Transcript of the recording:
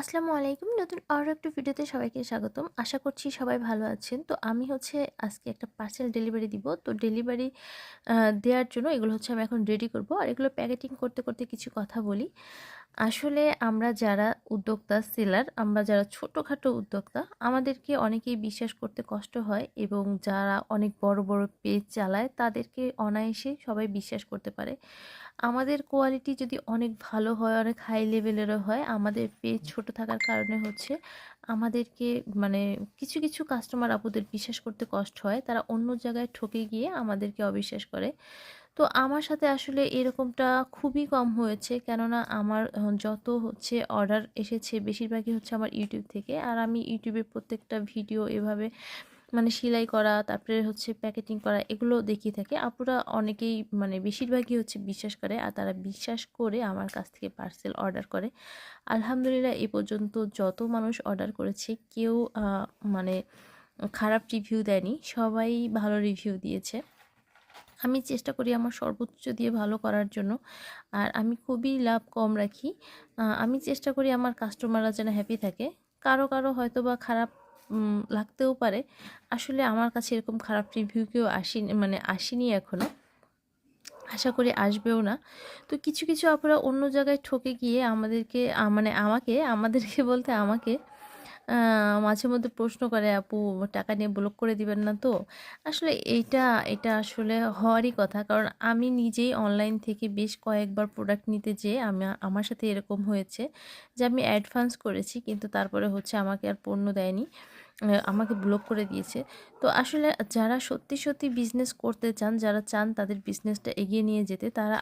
আসসালামু আলাইকুম। নতুন আরও একটা ভিডিওতে সবাইকে স্বাগতম। আশা করছি সবাই ভালো আছেন। তো আমি হচ্ছে আজকে একটা পার্সেল ডেলিভারি দিব। তো ডেলিভারি দেওয়ার জন্য এগুলো হচ্ছে আমি এখন রেডি করব। আর এগুলো প্যাকেটিং করতে করতে কিছু কথা বলি। আসলে আমরা যারা উদ্যোক্তা সেলার আমরা যারা ছোটোখাটো উদ্যোক্তা, আমাদেরকে অনেকেই বিশ্বাস করতে কষ্ট হয় এবং যারা অনেক বড় বড় পেজ চালায়, তাদেরকে অনায়াসে সবাই বিশ্বাস করতে পারে। আমাদের কোয়ালিটি যদি অনেক ভালো হয়, অনেক হাই লেভেলেরও হয়, আমাদের পেজ ছোট থাকার কারণে হচ্ছে আমাদেরকে মানে কিছু কিছু কাস্টমার আপুদের বিশ্বাস করতে কষ্ট হয়। তারা অন্য জায়গায় ঠকে গিয়ে আমাদেরকে অবিশ্বাস করে। তো আমার সাথে আসলে এরকমটা খুবই কম হয়েছে। কেননা আমার যত হচ্ছে অর্ডার এসেছে বেশিরভাগই হচ্ছে আমার ইউটিউব থেকে। আর আমি ইউটিউবে প্রত্যেকটা ভিডিও এভাবে মানে সেলাই করা, তারপরে হচ্ছে প্যাকেটিং করা এগুলো দেখিয়ে থাকে। আপুরা অনেকেই মানে বেশিরভাগই হচ্ছে বিশ্বাস করে আর তারা বিশ্বাস করে আমার কাছ থেকে পার্সেল অর্ডার করে। আলহামদুলিল্লাহ এ পর্যন্ত যত মানুষ অর্ডার করেছে, কেউ মানে খারাপ রিভিউ দেয়নি। সবাই ভালো রিভিউ দিয়েছে। আমি চেষ্টা করি আমার সর্বোচ্চ দিয়ে ভালো করার জন্য। আর আমি খুবই লাভ কম রাখি। আমি চেষ্টা করি আমার কাস্টমাররা যেন হ্যাপি থাকে। কারও কারও হয়তো বা খারাপ লাগতেও পারে। আসলে আমার কাছে এরকম খারাপ রিভিউ কেউ আসেনি মানে আসেনি এখনও আশা করি আসবেও না। তো কিছু কিছু আপনারা অন্য জায়গায় ঠকে গিয়ে আমাদেরকে মানে আমাকে, আমাদেরকে বলতে আমাকে মাঝে মধ্যে প্রশ্ন করে, আপু, টাকা নিয়ে ব্লক করে দিবেন না তো? আসলে এইটা, এটা আসলে হওয়ারই কথা। কারণ আমি নিজেই অনলাইন থেকে বেশ কয়েকবার প্রোডাক্ট নিতে যেয়ে আমি, আমার সাথে এরকম হয়েছে যে আমি অ্যাডভান্স করেছি, কিন্তু তারপরে হচ্ছে আমাকে আর পণ্য দেয়নি। আমাকে ব্লক করে দিয়েছে। তো আসলে যারা সত্যি সত্যি বিজনেস করতে চান, যারা চান তাদের বিজনেসটা এগিয়ে নিয়ে যেতে, তারা